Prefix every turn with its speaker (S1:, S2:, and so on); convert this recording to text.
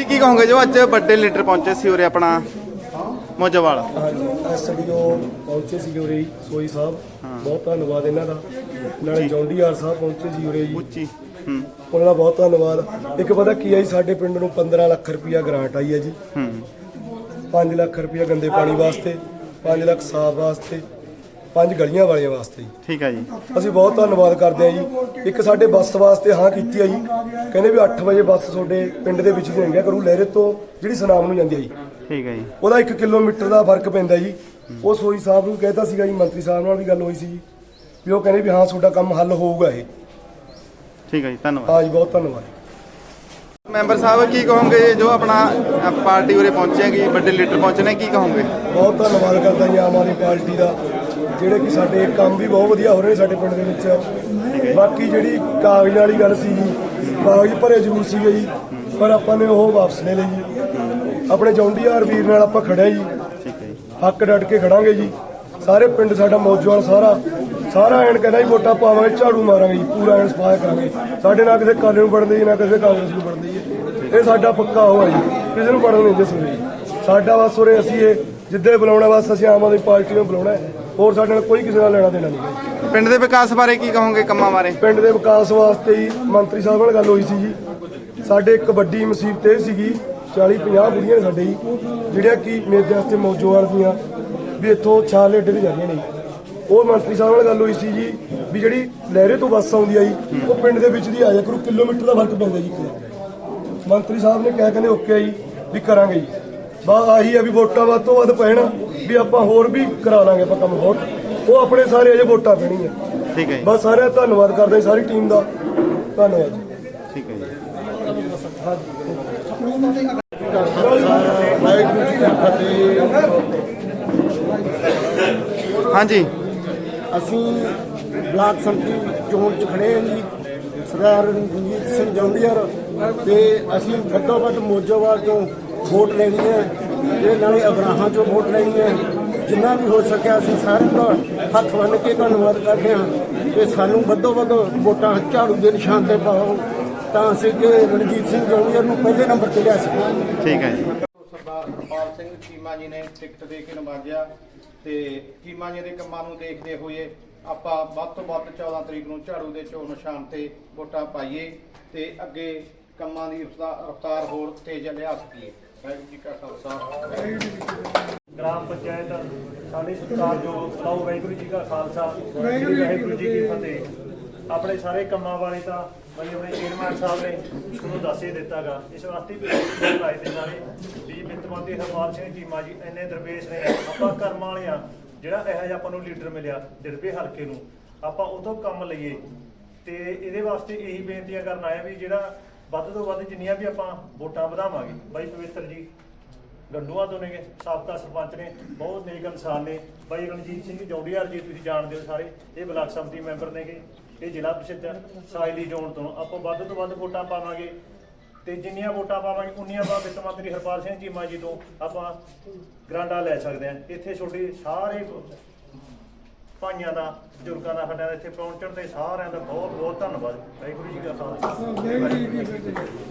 S1: ਜੀ ਕੀ ਕਹੋਗੇ ਜੋ ਅੱਜ ਵੱਡੇ ਲੀਡਰ ਪਹੁੰਚੇ ਸੀ ਉਰੇ ਆਪਣਾ ਮੋਜੋਵਾਲ?
S2: ਹਾਂਜੀ ਐਸਡੀਓ ਪਹੁੰਚੇ ਸੀ ਉਰੇ ਸੋਈ ਸਾਹਿਬ ਬਹੁਤ ਧੰਨਵਾਦ ਇਹਨਾਂ ਦਾ। ਨਾਲੇ ਜੌਂਡੀਆਰ ਸਾਹਿਬ ਪਹੁੰਚੇ ਸੀ ਉਰੇ ਜੀ।
S1: ਉੱਚੀ ਹੂੰ।
S2: ਉਹਨਾਂ ਦਾ ਬਹੁਤ ਧੰਨਵਾਦ। ਇੱਕ ਪਤਾ ਕੀ ਜੀ ਸਾਡੇ ਪਿੰਡ ਨੂੰ 15 ਲੱਖ ਰੁਪਇਆ ਗ੍ਰਾਂਟ ਆਈ ਹੈ ਜੀ।
S1: ਹੂੰ।
S2: 5 ਲੱਖ ਰੁਪਇਆ ਗੰਦੇ ਪਾਣੀ ਵਾਸਤੇ 5 ਲੱਖ ਸਾਫ਼ ਵਾਸਤੇ 5 ਗਲੀਆਂ ਵਾਲਿਆਂ ਵਾਸਤੇ ਜੀ।
S1: ਠੀਕ ਹੈ ਜੀ।
S2: ਅਸੀਂ ਬਹੁਤ ਧੰਨਵਾਦ ਕਰਦੇ ਹਾਂ ਜੀ। ਇੱਕ ਸਾਡੇ ਬੱਸ ਵਾਸਤੇ ਹਾਂ ਕੀਤੀ ਹੈ ਜੀ। ਕਹਿੰਦੇ ਵੀ 8 ਵਜੇ ਬੱਸ ਤੁਹਾਡੇ ਪਿੰਡ ਦੇ ਵਿੱਚ ਦੀ ਲੰਘਿਆ ਕਰੂ ਲਹਿਰੇ ਤੋਂ ਜਿਹੜੀ ਸੁਨਾਮ ਨੂੰ ਜਾਂਦੀ ਹੈ ਜੀ।
S1: ਠੀਕ ਹੈ ਜੀ।
S2: ਉਹਦਾ 1 ਕਿਲੋਮੀਟਰ ਦਾ ਫ਼ਰਕ ਪੈਂਦਾ ਜੀ। ਉਹ ਸੋਈ ਸਾਹਿਬ ਨੂੰ ਕਹਿਤਾ ਸੀਗਾ ਜੀ ਮੰਤਰੀ ਸਾਹਿਬ ਨਾਲ ਵੀ ਗੱਲ ਹੋਈ ਸੀ ਜੀ। ਵੀ ਉਹ ਕਹਿੰਦੇ ਵੀ ਹਾਂ ਤੁਹਾਡਾ ਕੰਮ ਹੱਲ ਹੋਊਗਾ ਇਹ।
S1: ਠੀਕ ਹੈ ਜੀ ਧੰਨਵਾਦ।
S2: ਹਾਂ ਜੀ ਬਹੁਤ ਧੰਨਵਾਦ।
S1: ਮੈਂਬਰ ਸਾਹਿਬ ਕੀ ਕਹੋਗੇ ਜੋ? ਆਪਣਾ ਪਾਰਟੀ ਉਰੇ ਪਹੁੰਚੇਗੀ ਵੱਡੇ ਲੀਡਰ ਪਹੁੰਚੇ ਨੇ ਕੀ ਕਹੋਗੇ?
S2: ਬਹੁਤ ਧੰਨਵਾਦ ਕਰਦਾ ਜੀ ਆਮ ਆਦਮੀ ਪਾਰਟੀ ਦਾ। ਜਿਹੜੇ ਕਿ ਸਾਡੇ ਕੰਮ ਵੀ ਬਹੁਤ ਵਧੀਆ ਹੋ ਰਹੇ ਨੇ ਸਾਡੇ ਪਿੰਡ ਦੇ ਵਿੱਚ। ਬਾਕੀ ਜਿਹੜੀ ਕਾਗਜ਼ ਵਾਲੀ ਗੱਲ ਸੀ ਜੀ, ਕਾਗਜ਼ ਭਰੇ ਜ਼ਰੂਰ ਸੀਗੇ ਜੀ, ਪਰ ਆਪਾਂ ਨੇ ਉਹ ਵਾਪਸ ਲੈ ਲਏ ਜੀ। ਆਪਣੇ ਜੌਂਡੀਆਰ ਵੀਰ ਨਾਲ ਆਪਾਂ ਖੜਿਆ ਜੀ। ਹੱਕ ਡਟ ਕੇ ਖੜਾਂਗੇ ਜੀ। ਸਾਰੇ ਪਿੰਡ ਸਾਡਾ ਮੌਜੂਦ ਸਾਰਾ ਸਾਰਾ ਐਨ ਕਹਿੰਦਾ ਜੀ, ਵੋਟਾਂ ਪਾਵਾਂਗੇ, ਝਾੜੂ ਮਾਰਾਂਗੇ ਜੀ, ਪੂਰਾ ਐਨ ਸਫਾਇਆ ਕਰਾਂਗੇ। ਸਾਡੇ ਨਾਲ ਕਿਸੇ ਕਾਲੇ ਨੂੰ ਵੜਦੇ ਜੀ, ਨਾ ਕਿਸੇ ਕਾਂਗਰਸ ਨੂੰ ਵੜਦੇ ਜੀ। ਇਹ ਸਾਡਾ ਪੱਕਾ ਹੋਇਆ ਜੀ। ਕਿਸੇ ਨੂੰ ਵੜਨ ਨਹੀਂ ਦਿੰਦੇ ਜੀ ਸਾਡਾ ਬਸ ਉਰੇ ਅਸੀਂ ਇਹ ਜਿੱਦੇ ਬੁਲਾਉਣਾ, ਬਸ ਅਸੀਂ ਆਮ ਆਦਮੀ ਪਾਰਟੀ ਨੂੰ ਬੁਲਾਉਣਾ ਹੋਰ ਸਾਡੇ ਨਾਲ ਕੋਈ ਕਿਸੇ ਨਾਲ ਲੈਣਾ ਦੇਣਾ ਨਹੀਂ ਹੈ
S1: ਪਿੰਡ ਦੇ ਵਿਕਾਸ ਬਾਰੇ ਕੀ ਕਹੋਗੇ ਕੰਮਾਂ ਬਾਰੇ
S2: ਪਿੰਡ ਦੇ ਵਿਕਾਸ ਵਾਸਤੇ ਹੀ ਮੰਤਰੀ ਸਾਹਿਬ ਨਾਲ ਗੱਲ ਹੋਈ ਸੀ ਜੀ ਸਾਡੇ ਇੱਕ ਵੱਡੀ ਮੁਸੀਬਤ ਇਹ ਸੀਗੀ 40 50 ਬੁੜੀਆਂ ਨੇ ਸਾਡੇ ਜੀ ਜਿਹੜੀਆਂ ਕਿ ਮੇਰੇ ਵਾਸਤੇ ਮੌਜੂਦ ਦੀਆਂ ਵੀ ਇੱਥੋਂ ਛਾਲ ਅੱਡੇ ਤੇ ਜਾਂਦੀਆਂ ਨੇ। ਉਹ ਮੰਤਰੀ ਸਾਹਿਬ ਨਾਲ ਗੱਲ ਹੋਈ ਸੀ ਜੀ ਵੀ ਜਿਹੜੀ ਲਹਿਰੇ ਤੋਂ ਬੱਸ ਆਉਂਦੀ ਆ ਜੀ ਉਹ ਪਿੰਡ ਦੇ ਵਿੱਚ ਦੀ ਆ ਜਾ ਕਰੂ ਕਿਲੋਮੀਟਰ ਦਾ ਫ਼ਰਕ ਪੈਂਦਾ ਜੀ ਇੱਕ। ਮੰਤਰੀ ਸਾਹਿਬ ਨੇ ਕਿਹਾ ਕਹਿੰਦੇ ਓਕੇ ਆ ਜੀ ਵੀ ਕਰਾਂਗੇ ਜੀ ਬਸ ਆਹੀ ਆ ਵੀ ਵੋਟਾਂ ਵੱਧ ਤੋਂ ਵੱਧ ਪੈਣ ਵੀ ਆਪਾਂ ਹੋਰ ਵੀ ਕਰਾ ਲਾਂਗੇ ਆਪਾਂ ਕੰਮ ਹੋਰ। ਉਹ ਆਪਣੇ ਸਾਰੇ ਅਜੇ ਵੋਟਾਂ ਪੈਣੀਆਂ।
S1: ਠੀਕ ਹੈ ਜੀ।
S2: ਬਸ ਸਾਰਿਆਂ ਦਾ ਧੰਨਵਾਦ ਕਰਦੇ ਹਾਂ ਸਾਰੀ ਟੀਮ ਦਾ। ਧੰਨਵਾਦ ਜੀ।
S1: ਠੀਕ ਹੈ ਜੀ।
S2: ਵਾਹਿਗੁਰੂ ਜੀ ਕੀ ਫਤਿਹ
S1: ਹਾਂਜੀ।
S3: ਅਸੀਂ ਬਲਾਕ ਸੰਮਤੀ ਚੋਣ ਚ ਖੜੇ ਹਾਂ ਜੀ ਸਰਦਾਰ ਰਣਜੀਤ ਸਿੰਘ ਜੌਂਡੀਅਰ ਤੇ ਅਸੀਂ ਵੱਡ ਮੋਜੋਵਾਲ ਤੋਂ ਵੋਟ ਲੈਣੀ ਹੈ ਤੇ ਨਾਲੇ ਅਗਰਾਹਾਂ ਚੋਂ ਵੋਟ ਲੈਣੀ ਹੈ। ਜਿੰਨਾ ਵੀ ਹੋ ਸਕਿਆ ਅਸੀਂ ਸਾਰਿਆਂ ਦਾ ਹੱਥ ਬੰਨ੍ਹ ਕੇ ਧੰਨਵਾਦ ਕਰਦੇ ਹਾਂ ਤੇ ਸਾਨੂੰ ਵੱਡੋ ਵੱਡ ਵੋਟਾਂ ਝਾੜੂ ਦੇ ਨਿਸ਼ਾਨ ਤੇ ਪਾਓ। ਤਾਂ ਅਸੀਂ ਕਿ ਰਣਜੀਤ ਸਿੰਘ ਜੌਂਡੀਅਰ ਨੂੰ ਪਹਿਲੇ ਨੰਬਰ ਤੇ ਲਿਆ ਸਕੀਏ
S1: ਠੀਕ ਹੈ ਜੀ।
S4: ਸਰਦਾਰ ਹਰਪਾਲ ਸਿੰਘ ਚੀਮਾ ਜੀ ਨੇ ਟਿਕਟ ਦੇ ਕੇ ਨਵਾਜਿਆ ਤੇ ਚੀਮਾ ਜੀ ਦੇ ਕੰਮਾਂ ਨੂੰ ਦੇਖਦੇ ਹੋਏ ਆਪਾਂ ਵੱਧ ਤੋਂ ਵੱਧ 14 ਤਰੀਕ ਨੂੰ ਝਾੜੂ ਦੇ ਚੋਣ ਨਿਸ਼ਾਨ ਤੇ ਵੋਟਾਂ ਪਾਈਏ ਤੇ ਅੱਗੇ ਕੰਮਾਂ ਦੀ ਰਫਤਾਰ ਹੋਰ ਤੇਜ਼ ਲਿਆ ਸਕੀਏ। ਵਾਹਿਗੁਰੂ ਜੀ ਕਾ ਖਾਲਸਾ।
S5: ਗ੍ਰਾਮ ਪੰਚਾਇਤ ਸਾਡੇ ਸਰਕਾਰ ਜੋ ਲਾਓ ਵਾਹਿਗੁਰੂ ਜੀ ਕਾ ਖਾਲਸਾ ਵਾਹਿਗੁਰੂ ਜੀ ਕੀ ਫਤਿਹ। ਆਪਣੇ ਸਾਰੇ ਕੰਮਾਂ ਬਾਰੇ ਤਾਂ ਬਈ ਆਪਣੇ ਚੇਅਰਮੈਨ ਸਾਹਿਬ ਨੇ ਤੁਹਾਨੂੰ ਦੱਸ ਹੀ ਦਿੱਤਾਗਾ ਇਸ ਵਾਸਤੇ ਵੀ ਲਾਏ ਦੇ ਨਾਲੇ ਵੀ ਬਿੰਤ ਮੰਤਰੀ ਹਰਪਾਲ ਸਿੰਘ ਚੀਮਾ ਜੀ, ਇੰਨੇ ਦਰਵੇਸ਼ ਨੇ, ਆਪਾਂ ਕਰਮਾਂ ਵਾਲੇ ਆ। ਜਿਹੜਾ ਇਹੋ ਜਿਹਾ ਆਪਾਂ ਨੂੰ ਲੀਡਰ ਮਿਲਿਆ, ਦਿਰਬੇ ਹਲਕੇ ਨੂੰ। ਆਪਾਂ ਉਹ ਕੰਮ ਲਈਏ। ਤੇ ਇਹਦੇ ਵਾਸਤੇ ਇਹੀ ਬੇਨਤੀਆਂ ਕਰਨ ਆਇਆ ਵੀ ਜਿਹੜਾ ਵੱਧ ਤੋਂ ਵੱਧ ਜਿੰਨੀਆਂ ਵੀ ਆਪਾਂ ਵੋਟਾਂ ਵਧਾਵਾਂਗੇ, ਬਾਈ ਪਵਿੱਤਰ ਜੀ, ਗੰਡੂਆਂ ਤੋਂ ਨੇਗੇ, ਸਾਬਕਾ ਸਰਪੰਚ ਨੇ, ਬਹੁਤ ਨੇਕ ਇਨਸਾਨ ਨੇ। ਬਾਈ ਰਣਜੀਤ ਸਿੰਘ ਜੌੜੀਆਰ ਜੀ, ਤੁਸੀਂ ਜਾਣਦੇ ਹੋ ਸਾਰੇ, ਇਹ ਬਲਾਕ ਸੰਮਤੀ ਮੈਂਬਰ ਨੇਗੇ, ਇਹ ਜ਼ਿਲ੍ਹਾ ਪ੍ਰੀਸ਼ਦ ਸਾਇਲੀ ਜ਼ੋਨ ਤੋਂ। ਆਪਾਂ ਵੱਧ ਤੋਂ ਵੱਧ ਵੋਟਾਂ ਪਾਵਾਂਗੇ ਤੇ ਜਿੰਨੀਆਂ ਵੋਟਾਂ ਪਾਵਾਂਗੇ, ਉਨੀਆਂ ਆਪਾਂ ਵਿੱਤ ਮੰਤਰੀ ਹਰਪਾਲ ਸਿੰਘ ਚੀਮਾ ਜੀ ਤੋਂ ਆਪਾਂ ਗਰਾਂਡਾ ਲੈ ਸਕਦੇ ਹਾਂ। ਇੱਥੇ ਛੋਟੇ ਸਾਰੇ ਭਾਈਆਂ ਦਾ, ਬਜ਼ੁਰਗਾਂ ਦਾ ਸਾਡਾ ਇੱਥੇ ਪਹੁੰਚਣ ਤੇ ਸਾਰਿਆਂ ਦਾ ਬਹੁਤ ਬਹੁਤ ਧੰਨਵਾਦ। ਵਾਹਿਗੁਰੂ ਜੀ ਕਾ ਖਾਲਸਾ। ਵਾਹਿਗੁਰੂ ਜੀ